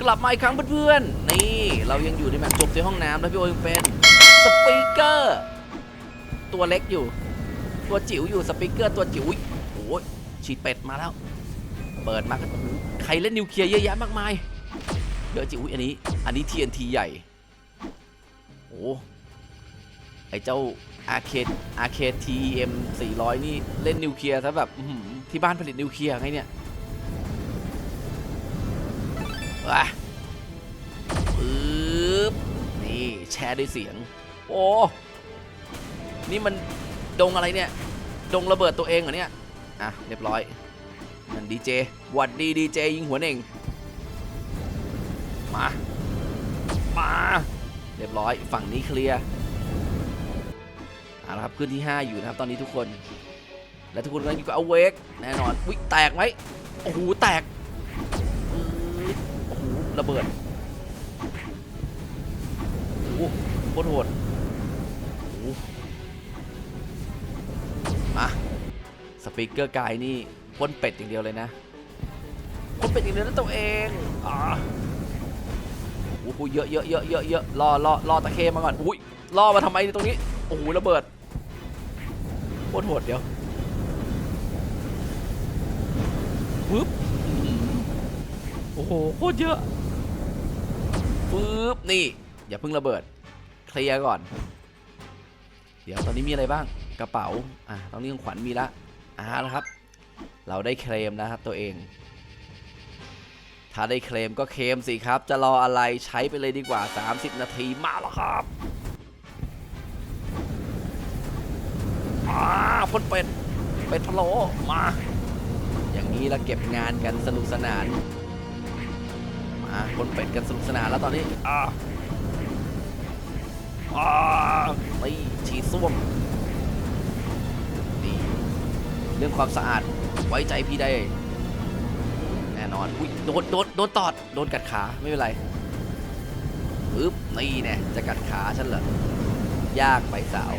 กลับมาอีกครั้งเพื่อนๆ นี่เรายังอยู่ในแมปจบที่ห้องน้ำแล้วพี่โอยังเป็นสปีกเกอร์ ตัวเล็กอยู่ ตัวจิ๋วอยู่สปีกเกอร์ตัวจิ๋วอุ๊ยโอ้ยฉีดเป็ดมาแล้ว เปิดมากใครเล่นนิวเคลียร์เยอะแยะมากมายเดี๋ยวจิ๋วอุ๊ยอันนี้ อันนี้ TNT ใหญ่โอ้ไอเจ้าอาเคดอาเคด TM 400นี่เล่นนิวเคลียร์ซะแบบที่บ้านผลิตนิวเคลียร์ไงเนี่ย ว้าปึ๊บนี่แชร์ด้วยเสียง โอ้นี่มันดงอะไรเนี่ย ดงระเบิดตัวเองเหรอเนี่ย อะ เรียบร้อยนั่นดีเจหวัดดีดีเจยิงหัวเน่ง มา มา เรียบร้อยฝั่งนี้เคลียร์เอาละครับขึ้นที่ 5 อยู่นะครับตอนนี้ทุกคน และทุกคนกำลังอยู่กับอเวกแน่นอนวิแตกไหมโอ้โห แตก ระเบิดโอ้โหโคตรโหดโอ้โหมาสปีกเกอร์กายนี่พ่นเป็ดอย่างเดียวเลยนะพ่นเป็ดอย่างเดียวนะตัวเองอ่าโอ้โหเยอะเยอะเยอะเยอะเยอะรอรอรอตะเคมาก่อนอุ้ยรอมาทำไมตรงนี้โอ้โหระเบิดโคตรโหดเดี๋ยวปึ๊บโอ้โหโคตรเยอะ ปึ๊บนี่ อย่าเพิ่งระเบิด เคลียร์ก่อน เดี๋ยวตอนนี้มีอะไรบ้างกระเป๋าอะตอนนี้ของขวัญมีละอ่าแล้วครับ เราได้เคลมแล้วครับตัวเอง ถ้าได้เคลมก็เคลมสิครับ จะรออะไรใช้ไปเลยดีกว่า 30 นาทีมาแล้วครับมาพ่นเป็ดเป็ดพะโลมา อย่างนี้เราเก็บงานกันสนุกสนาน มาพ่นเป็ดกันสนุกสนานแล้วตอนนี้อ่าอ่านี่ฉีดส้วมนี่เรื่องความสะอาดไว้ใจพี่ได้ แน่นอนอุ้ยโดนโดนโดนตอดโดนกัดขาไม่เป็นไรปึ๊บนี่เนี่ยจะกัดขาฉันเหรอยากไปสาว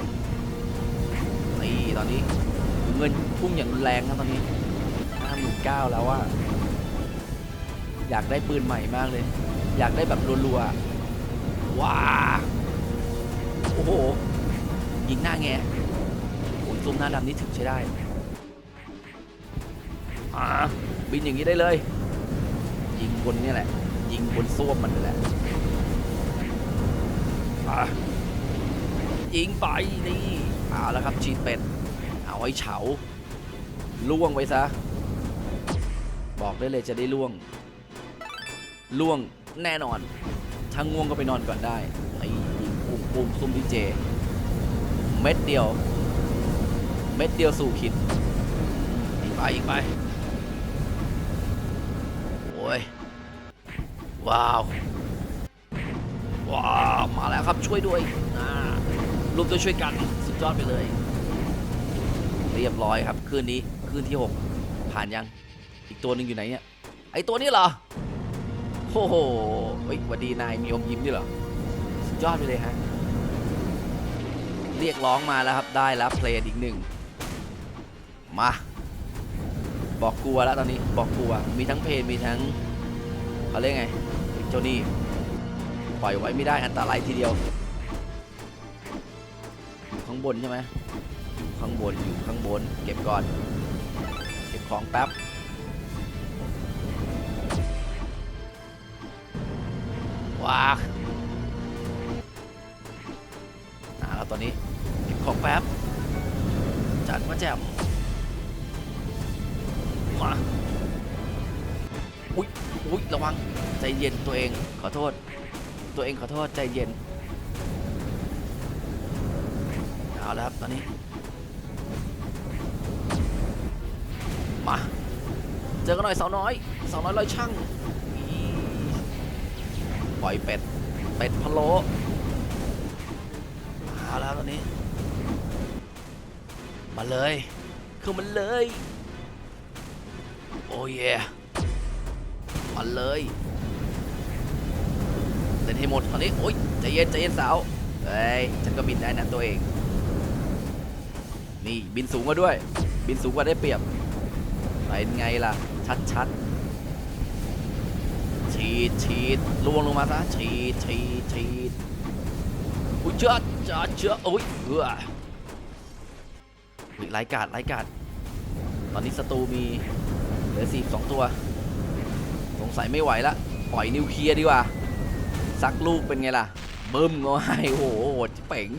นี่ตอนนี้เงินพุ่งอย่างรุนแรงครับตอนนี้ห้าหมื่นเก้าแล้วว่า อยากได้ปืนใหม่มากเลย อยากได้แบบรัวๆ ว้า โอ้โห ยิงหน้าแงโอ้ยซุ่มหน้าดำนี่ถึงใช้ได้ อ่า บินอย่างนี้ได้เลย ยิงบนเนี่ยแหละ ยิงบนส้วมมันนี่แหละ อะยิงไปนี่เอาแล้วครับชีเป็ด เอาไว้เฉาล่วงไปซะ บอกได้เลยจะได้ล่วง ล่วงแน่นอนถ้าง่วงก็ไปนอนก่อนได้ไอ้ยิงปุ่มปุ่มซุ่มดีเจ เม็ดเดียว เม็ดเดียวสู่ขิดอีกไปอีกไปโอ้ยว้าวว้าวมาแล้วครับช่วยด้วยอ่ารวมตัวช่วยกันสุดยอดไปเลย เรียบร้อยครับคืนนี้คืนที่ 6 ผ่านยังอีกตัวหนึ่งอยู่ไหนเนี่ยไอตัวนี้เหรอ โอ้โหเฮ้ยหวัดดีนายมีอมยิ้มด้วยเหรอ สุดยอดไปเลยฮะ เรียกร้องมาแล้วครับ ได้แล้วเพลงอีกหนึ่ง มา บอกกลัวแล้วตอนนี้ บอกกลัว มีทั้งเพลงมีทั้งเขาเรียกไง เจ้านี่ ปล่อยไว้ไม่ได้อันตรายทีเดียว ข้างบนใช่ไหม ข้างบนอยู่ข้างบน เก็บก่อน เก็บของแป๊บ ว้าอ่าแล้วตอนนี้เก็บของแป๊บจัดมาแจมมาอุ้ยอุ้ยระวังใจเย็นตัวเองขอโทษ ตัวเองขอโทษใจเย็นเอาแล้วครับตอนนี้ มา เจอกันหน่อยสาวน้อยสาวน้อยลอยช่าง ปล่อยเป็ด เป็ดพะโล้เอาแล้วตอนนี้ มาเลยคือมันเลย โอ้ยมาเลยเล่นให้หมดตอนนี้โอ้ยใจเย็นใจเย็นสาวเฮ้ยฉันก็บินได้นะตัวเอง นี่บินสูงกว่าด้วย บินสูงกว่าได้เปรียบเป็นไงล่ะ ชัดชัดๆ ฉีดฉีดลวงลงมาซะฉีดฉีดฉีดอุ้ยเจ้าเจ้าเจ้าอุ้ยเอออุ้ยไร้กาดไร้กาดตอนนี้ศัตรูมีเหลือสี่สองตัว สงสัยไม่ไหวละปล่อยนิวเคลียร์ดีกว่าซักลูกเป็นไงล่ะบึ้มก็ให้โอ้โหโหดเป่ง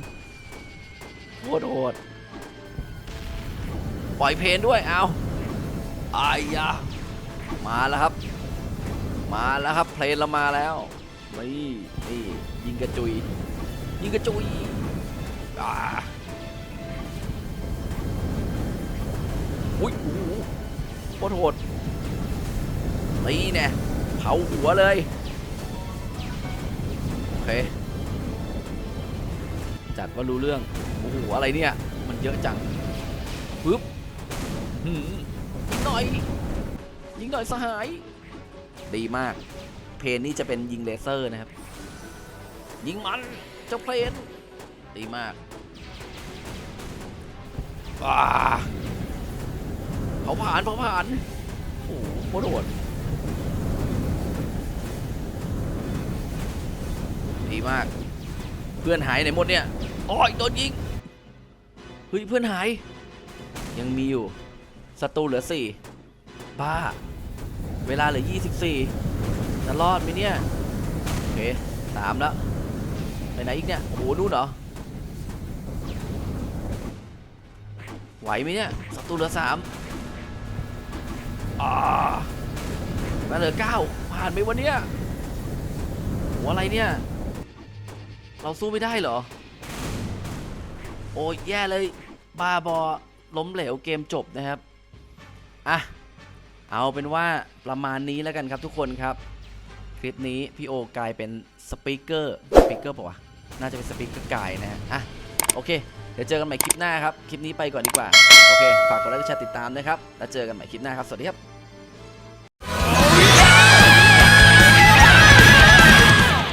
โคตรโหดปล่อยเพลนด้วยเอาอายะมาแล้วครับ มาแล้วครับเพลนเรามาแล้วนี่นี่ยิงกระจุย ยิงกระจุยอ่าอุ้ยโอ้โหโคตรโหดนี่แน่เผาหัวเลย โอเค จัดว่ารู้เรื่อง โอ้โห อะไรเนี่ย มันเยอะจังปึ๊บหืมยิงหน่อย ยิงหน่อยสหาย ดีมาก เพนนี่จะเป็นยิงเลเซอร์นะครับ ยิงมันเจ้าเพนดีมากอ่าเผาผ่านเผาผ่านโอ้โหโคตรโหดดีมาก เพื่อนหายไหนหมดเนี่ยอ้อยโดนยิงเฮ้ยเพื่อนหาย ยังมีอยู่ศัตรูเหลือสี่บ้า เวลาเหลือ 24 จะรอดไหมเนี่ย โอเคสามแล้ว ไปไหนอีกเนี่ย โอ้โหนู่นเหรอ ไหวไหมเนี่ยศัตรูเหลือสามอ่ามาเหลือเก้าผ่านไปวันเนี้ยโหอะไรเนี่ย เราสู้ไม่ได้เหรอ โอ้ยแย่เลย บาบอล้มเหลวเกมจบนะครับ อะ เอาเป็นว่าประมาณนี้แล้วกันครับทุกคนครับ คลิปนี้พี่โอกลายเป็นสปีกเกอร์สปีกเกอร์ป่าวะน่าจะเป็นสปีกเกอร์กายนะฮะอะโอเค เดี๋ยวเจอกันใหม่คลิปหน้าครับ คลิปนี้ไปก่อนดีกว่า โอเค ฝากกดไลค์กดแชร์ติดตามนะครับ แล้วเจอกันใหม่คลิปหน้าครับ สวัสดีครับ